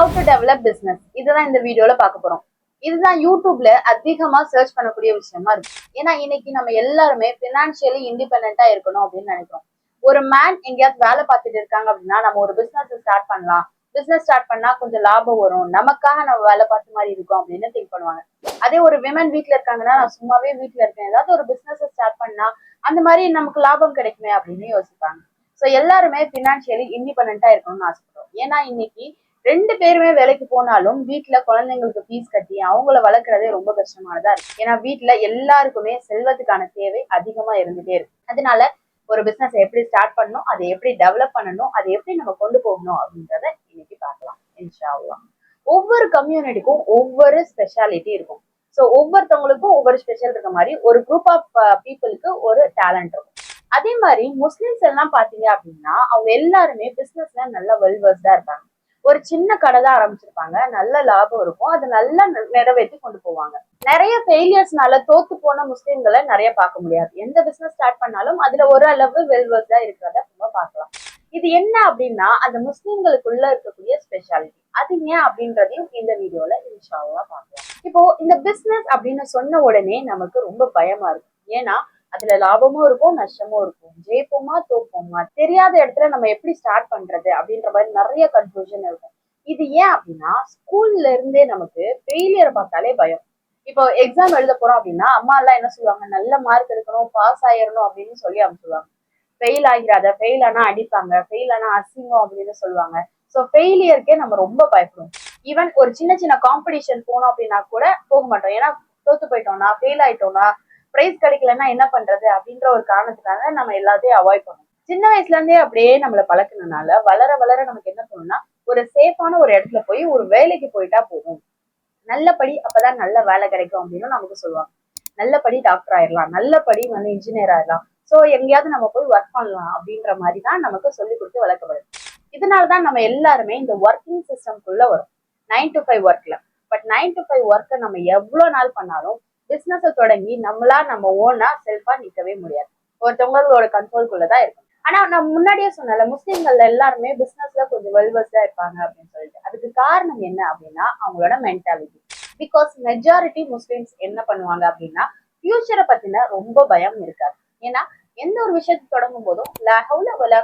How to develop business இதுதான் இந்த வீடியோல பார்க்க போறோம். இதுதான் யூடியூப்ல அதிகமா சர்ச் பண்ணக்கூடிய விஷயமா இருக்கும். ஏன்னா இன்னைக்கு நம்ம எல்லாருமே பினான்சியலி இண்டிபெண்டா இருக்கணும் அப்படின்னு நினைக்கிறோம். ஒரு மேன் எங்கேயாவது வேலை பார்த்துட்டு இருக்காங்க அப்படின்னா நம்ம ஒரு பிசினஸ் ஸ்டார்ட் பண்ணலாம். பிசினஸ் ஸ்டார்ட் பண்ணா கொஞ்சம் லாபம் வரும். நமக்காக நம்ம வேலை பார்த்த மாதிரி இருக்கும் அப்படின்னு திங்க் பண்ணுவாங்க. அதே ஒரு விமன் வீட்ல இருக்காங்கன்னா நான் சும்மாவே வீட்ல இருக்கேன். ஏதாவது ஒரு பிசினஸ் ஸ்டார்ட் பண்ணா அந்த மாதிரி நமக்கு லாபம் கிடைக்குமே அப்படின்னு யோசிப்பாங்க. ஸோ எல்லாருமே பினான்சியலி இண்டிபெண்டா இருக்கணும்னு ஆசைப்படுறோம். ஏன்னா இன்னைக்கு ரெண்டு பேருமே வேலைக்கு போனாலும் வீட்டுல குழந்தைங்களுக்கு ஃபீஸ் கட்டி அவங்கள வளர்க்குறதே ரொம்ப கஷ்டமானதா இருக்கு. ஏன்னா வீட்டுல எல்லாருக்குமே செல்வத்துக்கான தேவை அதிகமா இருந்துட்டே இருக்கு. அதனால ஒரு பிசினஸ் எப்படி ஸ்டார்ட் பண்ணணும் அதை எப்படி டெவலப் பண்ணணும் அதை எப்படி நம்ம கொண்டு போகணும் அப்படின்றத இன்னைக்கு பார்க்கலாம். இன்ஷா ஒவ்வொரு கம்யூனிட்டிக்கும் ஒவ்வொரு ஸ்பெஷாலிட்டி இருக்கும். ஸோ ஒவ்வொருத்தவங்களுக்கும் ஒவ்வொரு ஸ்பெஷல் இருக்க மாதிரி ஒரு குரூப் ஆஃப் பீப்புளுக்கு ஒரு டேலண்ட் இருக்கும். அதே மாதிரி முஸ்லிம்ஸ் எல்லாம் பாத்தீங்க அப்படின்னா அவங்க எல்லாருமே பிசினஸ்ல நல்ல வெல்வர்ஸ்டா இருக்காங்க ஒரு சின்ன கடை தான் ஆரம்பிச்சிருப்பாங்க. நல்ல லாபம் இருக்கும். அதை நல்லா நிறைவேற்றி கொண்டு போவாங்க. நிறைய ஃபெயிலியர்ஸ்னால தோத்து போன முஸ்லீம்களை நிறைய பார்க்க முடியாது. எந்த பிசினஸ் ஸ்டார்ட் பண்ணாலும் அதுல ஒரு அளவு தான் இருக்கிறத நம்ம பார்க்கலாம். இது என்ன அப்படின்னா அந்த முஸ்லீம்களுக்குள்ள இருக்கக்கூடிய ஸ்பெஷாலிட்டி அது ஏன் அப்படின்றதையும் இந்த வீடியோல இன்ஷாவா பார்க்கலாம். இப்போ இந்த பிசினஸ் அப்படின்னு சொன்ன உடனே நமக்கு ரொம்ப பயமா இருக்கும். ஏன்னா அதுல லாபமும் இருக்கும் நஷ்டமும் இருக்கும். ஜெயிப்போமா தோப்போமா? தெரியாத இடத்துல நம்ம எப்படி ஸ்டார்ட் பண்றது அப்படின்ற மாதிரி நிறைய கன்ஃபியூஷன் இருக்கும். இது ஏன் அப்படின்னா ஸ்கூல்ல இருந்தே நமக்கு ஃபெயிலியரை பார்த்தாலே பயம். இப்போ எக்ஸாம் எழுத போறோம் அப்படின்னா அம்மா எல்லாம் என்ன சொல்லுவாங்க? நல்ல மார்க் எடுக்கணும் பாஸ் ஆயிடணும் அப்படின்னு சொல்லி சொல்லுவாங்க ஃபெயில் ஆகிறாத ஃபெயில் ஆனா அடிப்பாங்க ஃபெயில் ஆனா அசிங்கம் அப்படின்னு சொல்லுவாங்க. ஸோ ஃபெயிலியருக்கே நம்ம ரொம்ப பயப்படுவோம். ஈவன் ஒரு சின்ன சின்ன காம்படிஷன் போனோம் அப்படின்னா கூட போக மாட்டோம். ஏன்னா தோத்து போயிட்டோம்னா ஃபெயில் ஆயிட்டோம்னா பிரைஸ் கிடைக்கலன்னா என்ன பண்றது அப்படின்ற ஒரு காரணத்துக்காக நம்ம எல்லாத்தையும் அவாய்ட் பண்ணுவோம் சின்ன வயசுல இருந்தே அப்படியே நம்மள பழக்கணும்னால வளர வளர நமக்கு என்ன தோணும்னா ஒரு சேஃபான ஒரு இடத்துல போய் ஒரு வேலைக்கு போயிட்டா போதும். நல்லபடி அப்பதான் நல்ல வேலை கிடைக்கும் அப்படின்னு நமக்கு சொல்லுவாங்க. நல்லபடி டாக்டர் ஆயிடலாம் நல்லபடி வந்து இன்ஜினியர் ஆயிடலாம் ஸோ எங்கேயாவது நம்ம போய் ஒர்க் பண்ணலாம் அப்படின்ற மாதிரி தான் நமக்கு சொல்லி கொடுத்து வளர்க்கப்படுது. இதனாலதான் நம்ம எல்லாருமே இந்த ஒர்க்கிங் சிஸ்டம்குள்ள வரும். நைன் டு ஃபைவ் ஒர்க்ல பட் நைன் டு ஃபைவ் ஒர்க்கை நம்ம எவ்வளவு நாள் பண்ணாலும் பிசினஸை தொடங்கி நம்மளா நம்ம ஓனா செல்ஃபா நிற்கவே முடியாது. ஒருத்தவங்களோட கண்ட்ரோல்குள்ளதான் இருக்கும் ஆனா நான் முன்னாடியே சொன்னல முஸ்லீம்கள் எல்லாருமே பிசினஸ்ல கொஞ்சம் வெல்வர்ஸா இருப்பாங்க அப்படின்னு சொல்லிட்டு. அதுக்கு காரணம் என்ன அப்படின்னா அவங்களோட மென்டாலிட்டி பிகாஸ் மெஜாரிட்டி முஸ்லிம்ஸ் என்ன பண்ணுவாங்க அப்படின்னா ஃபியூச்சரை பத்தின ரொம்ப பயம் இருக்காது. ஏன்னா எந்த ஒரு விஷயத்தை தொடங்கும் போதும் லா ஹவுல வலா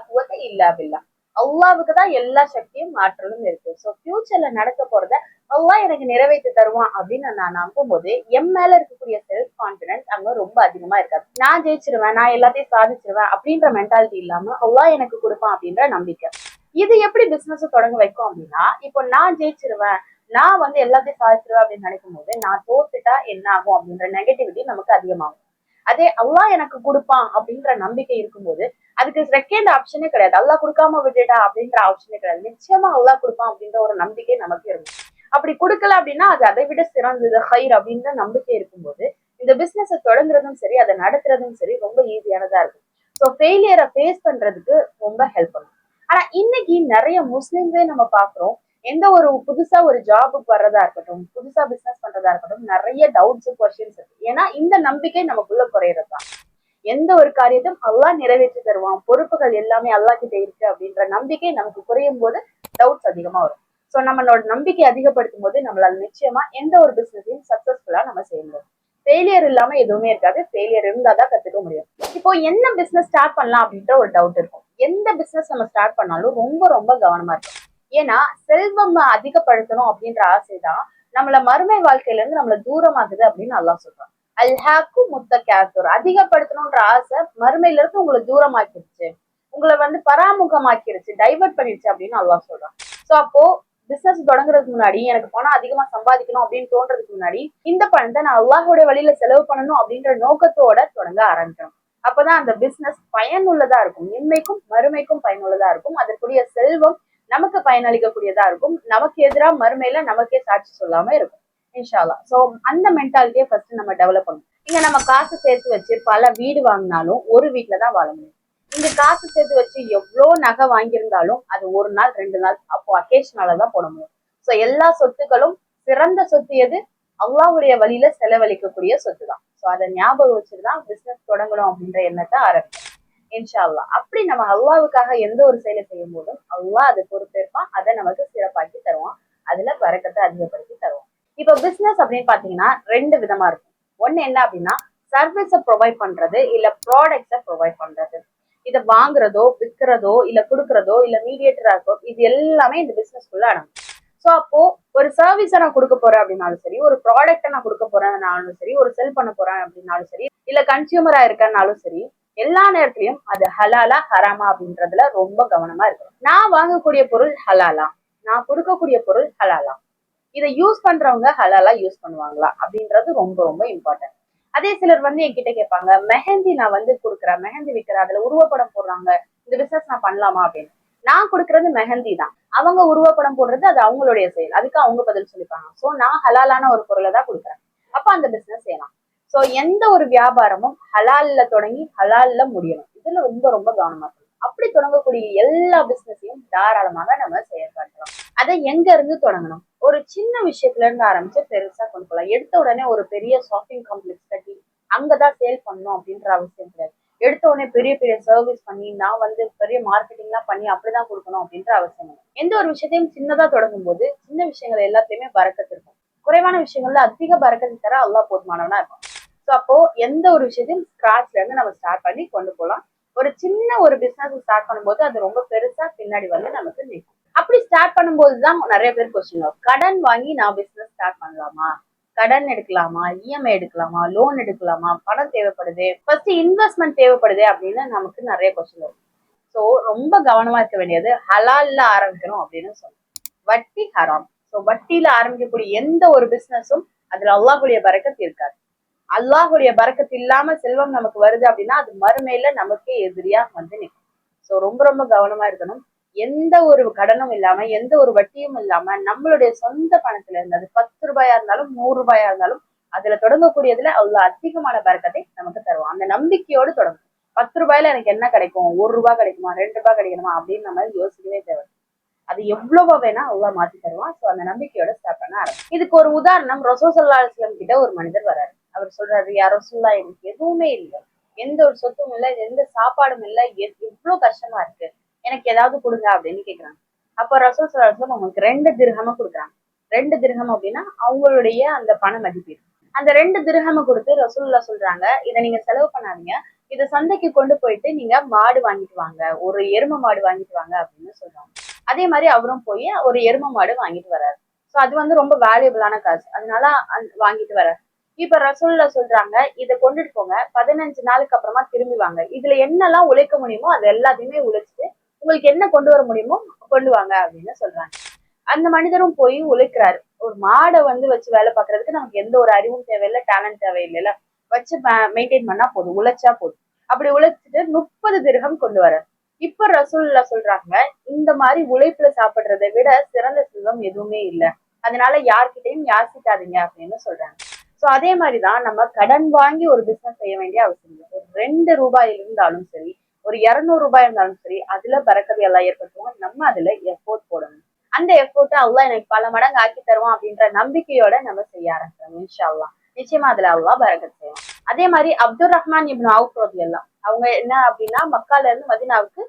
இல்லா பில்லா. அல்லாவுக்கு தான் எல்லா சக்தியும் ஆற்றலும் இருக்கு. ஸோ ஃபியூச்சர்ல நடக்க போறத அல்லா எனக்கு நிறைவேற்றி தருவான் அப்படின்னு நான் நம்பும் போது என் மேல இருக்கக்கூடிய செல்ஃப் கான்பிடன்ஸ் அங்க ரொம்ப அதிகமா இருக்காது. நான் ஜெயிச்சிருவேன் நான் எல்லாத்தையும் சாதிச்சிருவேன் அப்படின்ற மென்டாலிட்டி இல்லாம அல்லா எனக்கு கொடுப்பான் அப்படின்ற நம்பிக்கை. இது எப்படி பிசினஸ் தொடங்க வைக்கும் அப்படின்னா இப்போ நான் ஜெயிச்சிருவேன் நான் வந்து எல்லாத்தையும் சாதிச்சிருவேன் அப்படின்னு நினைக்கும் போது நான் தோத்துட்டா என்ன ஆகும் அப்படின்ற நெகட்டிவிட்டி நமக்கு அதிகமாகும். அதே அல்லாஹ் எனக்கு கொடுப்பான் அப்படின்ற நம்பிக்கை இருக்கும்போது அதுக்கு செகண்ட் ஆப்ஷனே கிடையாது. அல்லாஹ் கொடுக்காம விட்டுட்டா அப்படின்ற ஆப்ஷனே கிடையாது. நிச்சயமா அல்லாஹ் கொடுப்பான் அப்படின்ற ஒரு நம்பிக்கை நமக்கு இருக்கும் அப்படி கொடுக்கல அப்படின்னா அது அதை விட சிறந்தது. ஹைர் அப்படின்ற நம்பிக்கை இருக்கும்போது இந்த பிஸ்னஸை தொடங்குறதும் சரி அதை நடத்துறதும் சரி ரொம்ப ஈஸியானதா இருக்கும். ஸோ ஃபெயிலியரை ஃபேஸ் பண்றதுக்கு ரொம்ப ஹெல்ப் பண்ணும். ஆனா இன்னைக்கு நிறைய முஸ்லிம்ஸே நம்ம பாக்குறோம் எந்த ஒரு புதுசா ஒரு ஜாபுக்கு வர்றதா இருக்கட்டும் புதுசா பிசினஸ் பண்றதா இருக்கட்டும் நிறைய டவுட்ஸ் கொஸ்டின்ஸ் இருக்கு. ஏன்னா இந்த நம்பிக்கை நமக்குள்ள குறையறது தான் எந்த ஒரு காரியத்தையும் அல்லா நிறைவேற்றி தருவான். பொறுப்புகள் எல்லாமே அல்லா கிட்ட இருக்கு அப்படின்ற நம்பிக்கை நமக்கு குறையும் போது டவுட்ஸ் அதிகமா வரும். ஸோ நம்மளோட நம்பிக்கை அதிகப்படுத்தும் போது நம்மளால நிச்சயமா எந்த ஒரு பிசினஸையும் சக்சஸ்ஃபுல்லா நம்ம செய்ய முடியும் ஃபெயிலியர் இல்லாம எதுவுமே இருக்காது. ஃபெயிலியர் இருந்தால் தான் கத்துக்க முடியும். இப்போ என்ன பிசினஸ் ஸ்டார்ட் பண்ணலாம் அப்படின்ற ஒரு டவுட் இருக்கும். எந்த பிசினஸ் நம்ம ஸ்டார்ட் பண்ணாலும் ரொம்ப ரொம்ப கவனமா இருக்கும் ஏன்னா செல்வம் அதிகப்படுத்தணும் அப்படின்ற ஆசை தான் நம்மள மறுமை வாழ்க்கையில இருந்து நம்மள தூரமாகுது அப்படின்னு நல்லா சொல்றான். அல்ஹாக்கு முத்த கேசூர் அதிகப்படுத்தணும்ன்ற ஆசை மறுமையில இருந்து உங்களை தூரமாக்கிடுச்சு உங்களை வந்து பராமுகமாக்கிருச்சு டைவர்ட் பண்ணிடுச்சு அப்படின்னு நல்லா சொல்றான். சோ அப்போ பிசினஸ் தொடங்குறதுக்கு முன்னாடி எனக்கு பணம் அதிகமா சம்பாதிக்கணும் அப்படின்னு தோன்றதுக்கு முன்னாடி இந்த பணத்தை நான் அல்லாஹோட வழியில செலவு பண்ணணும் அப்படின்ற நோக்கத்தோட தொடங்க ஆரம்பிக்கணும். அப்பதான் அந்த பிசினஸ் பயனுள்ளதா இருக்கும். இன்மைக்கும் மறுமைக்கும் பயனுள்ளதா இருக்கும். அதற்குரிய செல்வம் நமக்கு பயனளிக்கக்கூடியதா இருக்கும். நமக்கு எதிராக மறுமையில நமக்கே சாட்சி சொல்லாம இருக்கும். இன்ஷால்லா ஸோ அந்த மென்டாலிட்டியை ஃபர்ஸ்ட் நம்ம டெவலப் பண்ணணும். இங்க நம்ம காசு சேர்த்து வச்சு பல வீடு வாங்கினாலும் ஒரு வீட்டில தான் வாழ முடியும். இங்க காசு சேர்த்து வச்சு எவ்வளோ நகை வாங்கியிருந்தாலும் அது ஒரு நாள் ரெண்டு நாள் அப்போ அக்கேஷனால தான் போட முடியும். ஸோ எல்லா சொத்துக்களும் சிறந்த சொத்து எது? அல்லாஹ்வுடைய வழியில செலவழிக்கக்கூடிய சொத்து தான் ஸோ அதை ஞாபகம் வச்சுட்டு தான் பிசினஸ் தொடங்கணும் அப்படின்ற எண்ணத்தை ஆரம்பிக்கும் இன்ஷா அல்லாஹ் அப்படி நம்ம அல்லாவுக்காக எந்த ஒரு செயலை செய்யும் போதும் அல்லா அதை பொறுப்பேற்பான் அதை நமக்கு சிறப்பாக்கி தருவான். அதுல வரக்கத்தை அதிகப்படுத்தி தருவோம் இப்போ பிசினஸ் அப்படின்னு பாத்தீங்கன்னா ரெண்டு விதமா இருக்கும். ஒண்ணு என்ன அப்படின்னா சர்வீஸை ப்ரொவைட் பண்றது இல்ல ப்ராடக்ட்ஸை ப்ரொவைட் பண்றது. இதை வாங்குறதோ விற்கிறதோ இல்ல கொடுக்கறதோ இல்ல மீடியேட்டரா இருக்கோ இது எல்லாமே இந்த பிசினஸ்க்குள்ள அடங்கும். ஸோ அப்போ ஒரு சர்வீஸை நான் கொடுக்க போறேன் அப்படின்னாலும் சரி ஒரு ப்ராடக்ட்டை நான் கொடுக்க போறேன்னாலும் சரி ஒரு செல் பண்ண போறேன் அப்படின்னாலும் சரி இல்ல கன்சியூமரா இருக்கனாலும் சரி எல்லா நேரத்திலயும் அது ஹலாலா ஹராமா அப்படின்றதுல ரொம்ப கவனமா இருக்கணும். நான் வாங்கக்கூடிய பொருள் ஹலாலா. நான் கொடுக்கக்கூடிய பொருள் ஹலாலா. இதை யூஸ் பண்றவங்க ஹலாலா யூஸ் பண்ணுவாங்களா? அப்படின்றது ரொம்ப ரொம்ப இம்பார்ட்டன்ட் அதே சிலர் வந்து என்கிட்ட கேட்பாங்க மெஹந்தி நான் வந்து கொடுக்குறேன். மெஹந்தி விற்கிறேன் அதுல உருவப்படம் போடுறாங்க. இந்த பிசினஸ் நான் பண்ணலாமா? அப்படின்னு. நான் கொடுக்கறது மெஹந்தி தான். அவங்க உருவப்படம் போடுறது அது அவங்களுடைய செயல். அதுக்கு அவங்க பதில் சொல்லிப்பாங்க. சோ நான் ஹலாலான ஒரு பொருளை தான் கொடுக்குறேன். அப்ப அந்த பிசினஸ் செய்யலாம். ஸோ எந்த ஒரு வியாபாரமும் ஹலால்ல தொடங்கி ஹலால்ல முடியணும். இதுல ரொம்ப ரொம்ப கவனமா இருக்கணும். அப்படி தொடங்கக்கூடிய எல்லா பிசினஸையும் தாராளமாக நம்ம செயல்படுத்தலாம் அதை எங்க இருந்து தொடங்கணும்? ஒரு சின்ன விஷயத்துல இருந்து ஆரம்பிச்சு பெருசா கொண்டு போகலாம் எடுத்த உடனே ஒரு பெரிய ஷாப்பிங் காம்ப்ளெக்ஸ் கட்டி அங்கதான் சேல் பண்ணணும் அப்படின்ற அவசியம் கிடையாது. எடுத்த உடனே பெரிய பெரிய சர்வீஸ் பண்ணி நான் வந்து பெரிய மார்க்கெட்டிங்லாம் பண்ணி அப்படிதான் கொடுக்கணும் அப்படின்ற அவசியம் இல்லை. எந்த ஒரு விஷயத்தையும் சின்னதா தொடங்கும் போது சின்ன விஷயங்கள் எல்லாத்துலயுமே பறக்கத்து இருக்கும் குறைவான விஷயங்கள்ல அதிக பறக்கத்தை தர அல்லா போதுமானவனா இருக்கும் ஸோ அப்போ எந்த ஒரு விஷயத்தையும் ஸ்கிராச்ல இருந்து நம்ம ஸ்டார்ட் பண்ணி கொண்டு போகலாம். ஒரு சின்ன ஒரு பிசினஸ் ஸ்டார்ட் பண்ணும்போது அது ரொம்ப பெருசா பின்னாடி வந்து நமக்கு நிற்கும். அப்படி ஸ்டார்ட் பண்ணும்போது தான் நிறைய பேர் கொஸ்டின் வரும். கடன் வாங்கி நான் பிசினஸ் ஸ்டார்ட் பண்ணலாமா? கடன் எடுக்கலாமா? இஎம்ஐ எடுக்கலாமா? லோன் எடுக்கலாமா? பணம் தேவைப்படுது? ஃபர்ஸ்ட் இன்வெஸ்ட்மெண்ட் தேவைப்படுது அப்படின்னு நமக்கு நிறைய கொஸ்டின் வரும். ஸோ ரொம்ப கவனமா இருக்க வேண்டியது ஹலால்ல ஆரம்பிக்கணும் அப்படின்னு சொல்லணும். வட்டி ஹராம். ஸோ வட்டியில ஆரம்பிக்கக்கூடிய எந்த ஒரு பிசினஸும் அதுல அல்லாஹுடைய பறக்கத்து இருக்காது. அல்லாஹுடைய பறக்கத்து இல்லாம செல்வம் நமக்கு வருது அப்படின்னா அது மறுமையில நமக்கே எதிரியா வந்து நிற்கும் ஸோ ரொம்ப ரொம்ப கவனமா இருக்கணும். எந்த ஒரு கடனும் இல்லாம எந்த ஒரு வட்டியும் இல்லாம நம்மளுடைய சொந்த பணத்துல இருந்து அது பத்து ரூபாயா இருந்தாலும் நூறு ரூபாயா இருந்தாலும் அதுல தொடங்கக்கூடியதுல அவ்வளவு அதிகமான பறக்கத்தை நமக்கு தருவோம் அந்த நம்பிக்கையோடு தொடங்கும். பத்து ரூபாயில எனக்கு என்ன கிடைக்கும்? ஒரு ரூபாய் கிடைக்குமா? ரெண்டு ரூபாய் கிடைக்கணுமா? அப்படின்னு நம்ம யோசிக்கவே தேவை அது எவ்வளவோ வேணா அவ்வளவு மாத்தி தருவான். ஸோ அந்த நம்பிக்கையோட ஸ்டார்ட் பண்ண ஆரம்பிச்சு இதுக்கு ஒரு உதாரணம் ரசோசல்லா கிட்ட ஒரு மனிதர் வராரு அவர் சொல்றாரு யாரோ சொல்லா எனக்கு எதுவுமே இல்லை. எந்த ஒரு சொத்தும் இல்லை எந்த சாப்பாடும் இல்லை. எவ்வளவு கஷ்டமா இருக்கு. எனக்கு ஏதாவது கொடுங்க அப்படின்னு கேட்குறாங்க அப்போ ரசூல் சலாஹம் அவங்களுக்கு ரெண்டு திருகம கொடுக்குறாங்க. ரெண்டு திருகம் அப்படின்னா அவங்களுடைய அந்த பண மதிப்பீடு அந்த ரெண்டு திருகம கொடுத்து ரசூல்லா சொல்றாங்க இதை நீங்க செலவு பண்ணாதீங்க. இதை சந்தைக்கு கொண்டு போயிட்டு நீங்க மாடு வாங்கிட்டு வாங்க. ஒரு எரும மாடு வாங்கிட்டு வாங்க அப்படின்னு சொல்றாங்க. அதே மாதிரி அவரும் போய் ஒரு எரும மாடு வாங்கிட்டு வர்றாரு. ஸோ அது வந்து ரொம்ப வேல்யூபிளான காசு. அதனால வாங்கிட்டு வர்றாரு. இப்ப ரசூல்ல சொல்றாங்க இதை கொண்டுட்டு போங்க பதினஞ்சு நாளுக்கு அப்புறமா திரும்பி வாங்க. இதுல என்னெல்லாம் உழைக்க முடியுமோ அது எல்லாத்தையுமே உழைச்சிட்டு உங்களுக்கு என்ன கொண்டு வர முடியுமோ கொண்டு வாங்க அப்படின்னு சொல்றாங்க. அந்த மனிதரும் போய் உழைக்கிறாரு. ஒரு மாடை வந்து வச்சு வேலை பார்க்கறதுக்கு நமக்கு எந்த ஒரு அறிவும் தேவையில்லை டேலண்ட் தேவையில்லைல வச்சு மெயின்டைன் பண்ணா போதும் உழைச்சா போதும். அப்படி உழைச்சிட்டு முப்பது திருகம் கொண்டு வர இப்ப ரசூல்ல சொல்றாங்க இந்த மாதிரி உழைப்புல சாப்பிடுறதை விட சிறந்த செல்வம் எதுவுமே இல்லை. அதனால யார்கிட்டையும் யாசிக்காதீங்க அப்படின்னு சொல்றாங்க. ஸோ அதே மாதிரிதான் நம்ம கடன் வாங்கி ஒரு பிசினஸ் செய்ய வேண்டிய அவசியம் இல்லை. ஒரு ரெண்டு ரூபாய் இருந்தாலும் சரி ஒரு இரநூறு ரூபாய் இருந்தாலும் சரி அதுல பறக்கதை எல்லாம் ஏற்படுத்துவோம் நம்ம அதுல எஃபோர்ட் போடணும். அந்த எஃபோர்ட்டை அல்லா எனக்கு பல மடங்கு ஆக்கி தருவோம் அப்படின்ற நம்பிக்கையோட நம்ம செய்ய ஆரம்பிக்கிறோம் இன்ஷால்லாம் நிச்சயமா அதுல அல்லா பறக்க செய்வோம் அதே மாதிரி அப்துல் ரஹ்மான் இப்னு அவுக்ரோதி எல்லாம் அவங்க என்ன அப்படின்னா மக்கால இருந்து மதினாவுக்கு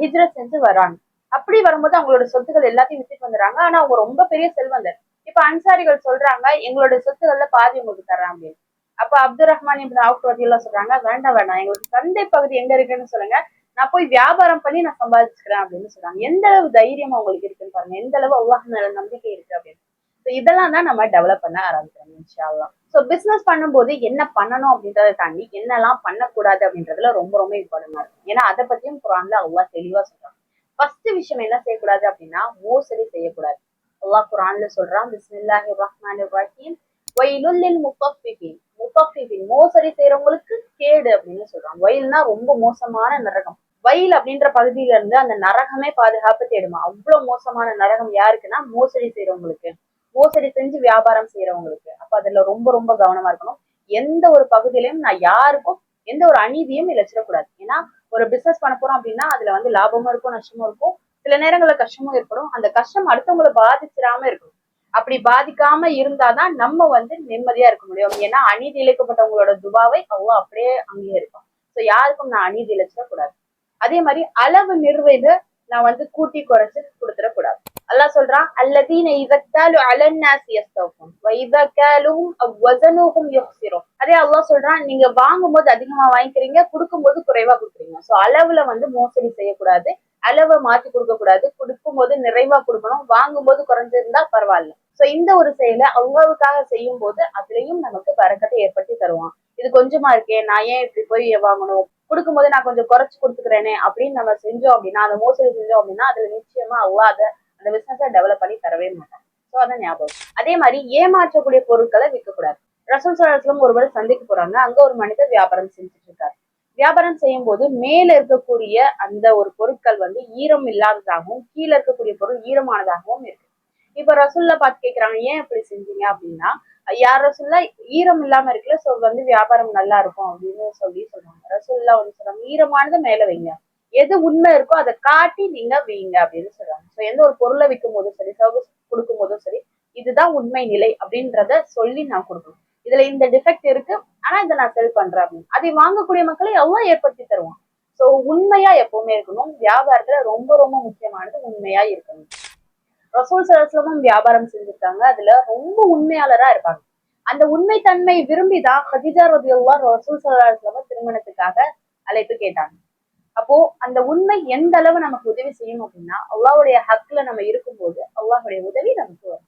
ஹிஜ்ரத் செஞ்சு வராங்க. அப்படி வரும்போது அவங்களோட சொத்துக்கள் எல்லாத்தையும் வித்துட்டு வந்துடுறாங்க. ஆனா அவங்க ரொம்ப பெரிய செல்வந்தர். இப்ப அன்சாரிகள் சொல்றாங்க எங்களோட சொத்துக்கள்ல பாதி உங்களுக்கு தர்றாங்க அப்படின்னு. அப்ப அப்துல் ரஹ்மான் இப்படி எல்லாம் சொல்றாங்க வேண்டாம் வேண்டாம் எங்களுக்கு சந்தை பகுதி எங்க இருக்குன்னு சொல்லுங்க. நான் போய் வியாபாரம் பண்ணி நான் சம்பாதிச்சுக்கிறேன் அப்படின்னு சொல்றாங்க. எந்த அளவு தைரியம் அவங்களுக்கு இருக்குன்னு பாருங்க. எந்த அளவு அல்லாஹ் மேல நம்பிக்கை இருக்கு அப்படின்னு. ஸோ இதெல்லாம் தான் நம்ம டெவலப் பண்ண ஆரம்பிக்கிறோம் இன்ஷால்லாம் ஸோ பிசினஸ் பண்ணும்போது என்ன பண்ணணும் அப்படின்றத தாண்டி என்னெல்லாம் பண்ணக்கூடாது அப்படின்றதுல ரொம்ப ரொம்ப இம்பார்ட்டன்டா இருக்கும். ஏன்னா அதை பத்தியும் குரான்ல அவ்வளோ தெளிவா சொல்றாங்க ஃபர்ஸ்ட் விஷயம் என்ன செய்யக்கூடாது அப்படின்னா மோசடி செய்யக்கூடாது. அல்லாஹ் குரான்ல சொல்றான் பிஸ்மில்லாஹி ரஹ்மான் ரஹீம் வயலுல்லில் முத்தஃபிஃபின் முத்தஃபிஃபின் மோசடி செய்யறவங்களுக்கு கேடு அப்படின்னு சொல்றான். வயல்னா ரொம்ப மோசமான நரகம். வயல் அப்படின்ற பகுதியில இருந்து அந்த நரகமே பாதுகாப்பு தேடுமா? அவ்வளவு மோசமான நரகம் யாருக்குன்னா மோசடி செய்யறவங்களுக்கு மோசடி செஞ்சு வியாபாரம் செய்யறவங்களுக்கு அப்ப அதுல ரொம்ப ரொம்ப கவனமா இருக்கணும். எந்த ஒரு பகுதியிலையும் நான் யாருக்கும் எந்த ஒரு அநீதியும் இழைச்சிடக்கூடாது. ஏன்னா ஒரு பிசினஸ் பண்ண போறோம் அப்படின்னா அதுல வந்து லாபமும் இருக்கும் நஷ்டமும் இருக்கும். சில நேரங்கள்ல கஷ்டமும் ஏற்படும். அந்த கஷ்டம் அடுத்தவங்களை பாதிச்சிடாம இருக்கும் அப்படி பாதிக்காம இருந்தாதான் நம்ம வந்து நிம்மதியா இருக்க முடியும். ஏன்னா அநீதி இழைக்கப்பட்டவங்களோட துபாவை அவ்வளோ அப்படியே அங்கேயே இருக்கும் ஸோ யாருக்கும் நான் அநீதி இழைச்சிடக்கூடாது அதே மாதிரி அளவு நிர்வக நான் வந்து கூட்டி குறைச்சு கொடுத்துடக்கூடாது அல்லாஹ் சொல்றான் அல்லதீன இதத்தாலு அலன்னாசி எஸ்தோக்கும் வைதக்காலும் இதா யோசிரும் அதே அல்லாஹ் சொல்றான் நீங்க வாங்கும்போது அதிகமா வாங்கிக்கிறீங்க கொடுக்கும்போது குறைவா கொடுக்குறீங்க. ஸோ அளவுல வந்து மோசடி செய்யக்கூடாது. அளவை மாத்தி கொடுக்க கூடாது. கொடுக்கும்போது நிறைவா கொடுக்கணும். வாங்கும்போது குறைஞ்சிருந்தா பரவாயில்ல. சோ இந்த ஒரு செயலை அவங்களுக்காக செய்யும் போது அதுலயும் நமக்கு வரக்கத்தை ஏற்படுத்தி தருவான். இது கொஞ்சமா இருக்கே நான் ஏன் இப்படி போய் வாங்கணும்? கொடுக்கும்போது நான் கொஞ்சம் குறைச்சு கொடுத்துக்கிறேனே அப்படின்னு நம்ம செஞ்சோம் அப்படின்னா அந்த மோசடி செஞ்சோம் அப்படின்னா அதுல நிச்சயமா அவ்வளோ அதை அந்த பிசினஸை டெவலப் பண்ணி தரவே மாட்டேன். சோ அதான் ஞாபகம். அதே மாதிரி ஏமாற்றக்கூடிய பொருட்களை விற்கக்கூடாது. ரசூல் சலாஹம் ஒருவர் சந்தைக்கு போறாங்க. அங்க ஒரு மனிதர் வியாபாரம் செஞ்சுட்டு இருக்காரு. வியாபாரம் செய்யும் போது மேல இருக்கக்கூடிய அந்த ஒரு பொருட்கள் வந்து ஈரம் இல்லாததாகவும் கீழே இருக்கக்கூடிய பொருள் ஈரமானதாகவும் இருக்கு. இப்ப ரசுல்ல பார்த்து கேக்குறாங்க ஏன் இப்படி செஞ்சீங்க? அப்படின்னா யார் ரசுல்லா? ஈரம் இல்லாம இருக்குல்ல சோ வந்து வியாபாரம் நல்லா இருக்கும் அப்படின்னு சொல்லி சொல்றாங்க. ரசுல்லா வந்து சொல்றாங்க ஈரமானது மேல வைங்க. எது உண்மை இருக்கோ அதை காட்டி நீங்க வைங்க அப்படின்னு சொல்றாங்க. சோ எந்த ஒரு பொருளை விற்கும் போதும் சரி சர்வீஸ் கொடுக்கும் போதும் சரி இதுதான் உண்மை நிலை அப்படின்றத சொல்லி நான் கொடுக்கணும். இதுல இந்த டிஃபெக்ட் இருக்கு ஆனா இதை நான் செல் பண்றேன் அப்படின்னு. அதை வாங்கக்கூடிய மக்களை எவ்வளவு ஏற்படுத்தி தருவான். சோ உண்மையா எப்பவுமே இருக்கணும். வியாபாரத்துல ரொம்ப ரொம்ப முக்கியமானது உண்மையா இருக்கணும். ரசூல் சரஸ்லமும் வியாபாரம் செஞ்சிருக்காங்க. அதுல ரொம்ப உண்மையாளரா இருப்பாங்க. அந்த உண்மை தன்மை விரும்பிதான் ஹதிஜா ரதியுல்லா ரசூல் சலாஸ்லம திருமணத்துக்காக அழைப்பு கேட்டாங்க. அப்போ அந்த உண்மை எந்த அளவு நமக்கு உதவி செய்யும் அப்படின்னா அல்லாவுடைய ஹக்ல நம்ம இருக்கும்போது அல்லாஹுடைய உதவி நமக்கு வரும்.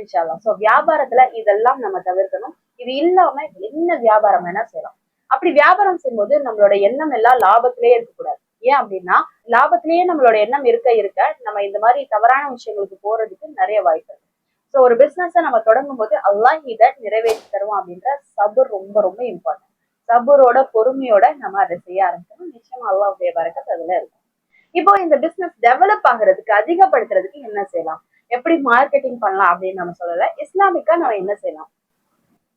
இன்ஷால்லா சோ வியாபாரத்துல இதெல்லாம் நம்ம தவிர்க்கணும். இது இல்லாம என்ன வியாபாரம் வேணா செய்யலாம். அப்படி வியாபாரம் செய்யும்போது நம்மளோட எண்ணம் எல்லாம் லாபத்திலேயே இருக்கக்கூடாது. ஏன் அப்படின்னா லாபத்திலேயே நம்மளோட எண்ணம் இருக்க இருக்க நம்ம இந்த மாதிரி தவறான விஷயங்களுக்கு போறதுக்கு நிறைய வாய்ப்பு இருக்கு. ஸோ ஒரு பிசினஸை நம்ம தொடங்கும் போது அல்லாஹ் இதை நிறைவேற்றி தருவோம் அப்படின்ற சபுர் ரொம்ப ரொம்ப இம்பார்ட்டன்ட் சபுரோட பொறுமையோட நம்ம அதை செய்ய ஆரம்பிக்கணும். நிச்சயமா அல்லாஹுடைய வரக்கத்து அதுல இருக்கும். இப்போ இந்த பிசினஸ் டெவலப் ஆகுறதுக்கு அதிகப்படுத்துறதுக்கு என்ன செய்யலாம்? எப்படி மார்க்கெட்டிங் பண்ணலாம் அப்படின்னு நம்ம சொல்லல. இஸ்லாமிக்கா நம்ம என்ன செய்யலாம்?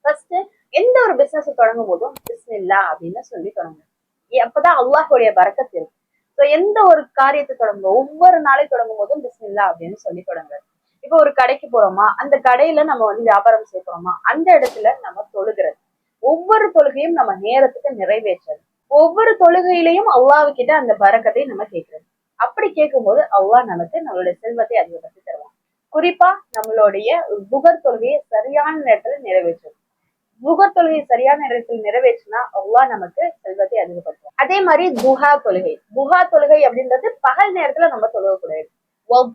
ஃபர்ஸ்ட் எந்த ஒரு பிசினஸ் தொடங்கும் போதும் பிஸ்மில்லா அப்படின்னு சொல்லி தொடங்கும் அப்பதான் அல்லாஹுடைய பறக்கத்து இருக்கு ஸோ எந்த ஒரு காரியத்தை தொடங்கும் ஒவ்வொரு நாளை தொடங்கும் போதும் பிஸ்மில்லா அப்படின்னு சொல்லி தொடங்குறது. இப்போ ஒரு கடைக்கு போறோமா அந்த கடையில நம்ம வந்து வியாபாரம் செய்ய போறோமா அந்த இடத்துல நம்ம தொழுகிறது. ஒவ்வொரு தொழுகையும் நம்ம நேரத்துக்கு நிறைவேற்றுறது. ஒவ்வொரு தொழுகையிலையும் அல்லாஹ் கிட்ட அந்த பறக்கத்தை நம்ம கேட்கறது. அப்படி கேட்கும்போது அல்லாஹ் நமக்கு நம்மளுடைய செல்வத்தை அதிகப்படுத்தி தருவான். குறிப்பா நம்மளுடைய புகர் தொழுகையை சரியான நேரத்துல நிறைவேற்றும் புகர் தொழுகை சரியான நேரத்தில் நிறைவேற்றினா அவ்வளோ நமக்கு செல்வத்தை அதிகப்படுத்தும் அதே மாதிரி குஹா தொழுகை. புகா தொழுகை அப்படின்றது பகல் நேரத்துல நம்ம தொழுகக்கூடாது.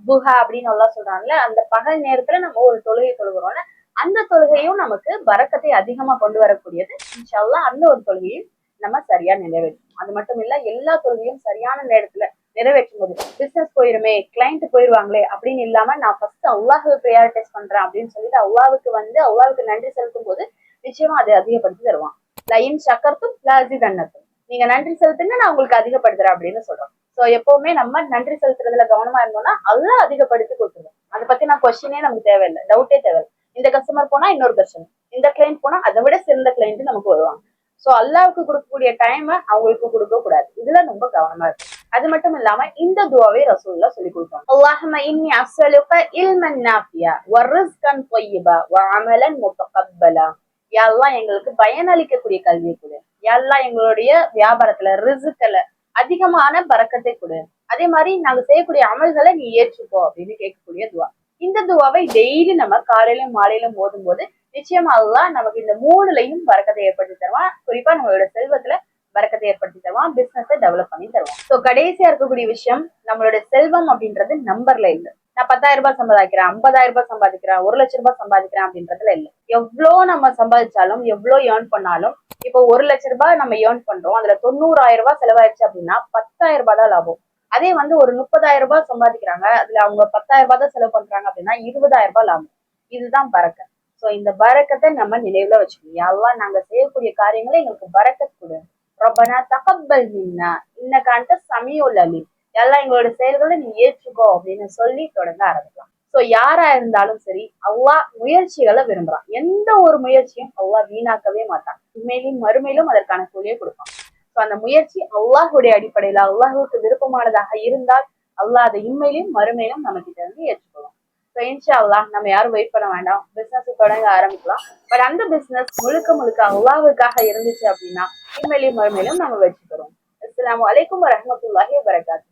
புஹா அப்படின்னு எல்லாம் சொல்றாங்கல்ல அந்த பகல் நேரத்துல நம்ம ஒரு தொழுகை தொழுகிறோம்ல அந்த தொழுகையும் நமக்கு வரக்கத்தை அதிகமா கொண்டு வரக்கூடியது. இன்ஷால்லா அந்த ஒரு தொழுகையும் நம்ம சரியா நிறைவேற்றும் அது மட்டும் இல்ல எல்லா தொழுகையும் சரியான நேரத்துல நிறைவேற்றும் போது பிசினஸ் போயிருமே கிளைண்ட் போயிருவாங்களே அப்படின்னு இல்லாம நான் ஃபர்ஸ்ட் அல்லாஹ் ப்ரையாரிட்டைஸ் பண்றேன் அப்படின்னு சொல்லிட்டு அல்லாவுக்கு வந்து அல்லாவுக்கு நன்றி செலுத்தும் போது நிச்சயமா அதை அதிகப்படுத்தி தருவான். லைன் சக்கரத்தும் பிளாசி தன்னத்தும் நீங்க நன்றி செலுத்துங்க நான் உங்களுக்கு அதிகப்படுத்துறேன் அப்படின்னு சொல்றோம். சோ எப்பவுமே நம்ம நன்றி செலுத்துறதுல கவனமா இருந்தோம்னா அல்லாஹ் அதிகப்படுத்தி கொடுத்துருவோம் அதை பத்தி நான் கொஸ்டினே நமக்கு தேவையில்லை டவுட்டே தேவையில்லை. இந்த கஸ்டமர் போனா இன்னொரு கஸ்டமர் இந்த கிளைண்ட் போனா அதை விட சிறந்த கிளைண்ட் நமக்கு வருவாங்க. சோ அல்லாவுக்கு கொடுக்கக்கூடிய டைமை அவங்களுக்கு கொடுக்க கூடாது இதுல ரொம்ப கவனமா இருக்கும் அது மட்டும் இல்லாம இந்த துவாவை ரசூல்லா சொல்லி கொடுத்தாங்க அல்லாஹம இன்னி அசலுக இல்மன் நாஃபியா வ ரிஸ்கன் தொய்யிபா வ அமலன் முத்தகப்பலா. யாரெல்லாம் எங்களுக்கு பயனளிக்கக்கூடிய கல்வியை கொடு. யாரெல்லாம் எங்களுடைய வியாபாரத்துல ரிசுக்கல அதிகமான பறக்கத்தை கொடு. அதே மாதிரி நாங்க செய்யக்கூடிய அமல்களை நீ ஏற்றுக்கோ அப்படின்னு கேட்கக்கூடிய துவா. இந்த துவாவை டெய்லி நம்ம காலையிலும் மாலையிலும் ஓதும் போது நிச்சயமாக நமக்கு இந்த மூணுலையும் பறக்கத்தை ஏற்படுத்தி தருவான். குறிப்பா நம்மளோட செல்வத்துல வரக்கத்தை ஏற்படுத்தி தருவான் பிசினஸை டெவலப் பண்ணி தருவான். ஸோ கடைசியா இருக்கக்கூடிய விஷயம் நம்மளோட செல்வம் அப்படின்றது நம்பர்ல இல்லை. நான் பத்தாயிரம் ரூபாய் சம்பாதிக்கிறேன் ஐம்பதாயிரம் ரூபாய் சம்பாதிக்கிறேன் ஒரு லட்சம் ரூபாய் சம்பாதிக்கிறேன் அப்படின்றதுல இல்லை. எவ்வளோ நம்ம சம்பாதிச்சாலும் எவ்வளோ ஏர்ன் பண்ணாலும் இப்போ ஒரு லட்ச ரூபாய் நம்ம ஏர்ன் பண்றோம் அதுல தொண்ணூறாயிரம் ரூபாய் செலவாயிடுச்சு அப்படின்னா பத்தாயிரம் ரூபாய் தான் லாபம். அதே வந்து ஒரு முப்பதாயிரம் ரூபாய் சம்பாதிக்கிறாங்க அதுல அவங்க பத்தாயிரம் ரூபாய் தான் செலவு பண்றாங்க அப்படின்னா இருபதாயிரம் ரூபாய் லாபம். இதுதான் பறக்க ஸோ இந்த பறக்கத்தை நம்ம நினைவுல வச்சுக்கணும். எல்லாம் நாங்க செய்யக்கூடிய காரியங்களை எங்களுக்கு பறக்க கூடாது ரப்பனா தகப்பல் மின்னா இன்னக்கு அந்த சமியோல் அலி எல்லாம் எங்களோட செயல்களை நீ ஏற்றுக்கோ அப்படின்னு சொல்லி தொடங்க ஆரம்பிக்கலாம். சோ யாரா இருந்தாலும் சரி அவ்வா முயற்சிகளை விரும்புறான். எந்த ஒரு முயற்சியும் அவ்வா வீணாக்கவே மாட்டான். உண்மையிலும் மறுமையிலும் அதற்கான கூலியை கொடுப்பான். சோ அந்த முயற்சி அல்லாஹுடைய அடிப்படையில அல்லாஹுக்கு விருப்பமானதாக இருந்தால் அல்லாஹ் அதை இம்மையிலும் மறுமையிலும் நம்ம கிட்ட இருந்து ஏற்றுக்கொள்ளும் ஸோ இன்ஷா நம்ம யாரும் வெயிட் பண்ண வேண்டாம். பிசினஸ் தொடங்க ஆரம்பிக்கலாம். பட் அந்த பிசினஸ் முழுக்க முழுக்க அல்லாவுக்காக இருந்துச்சு அப்படின்னா இனிமேலையும் மறுமையிலும் நம்ம வச்சுக்கிறோம் அஸ்லாம் அஸ்ஸலாமு அலைக்கும் வரகாத்து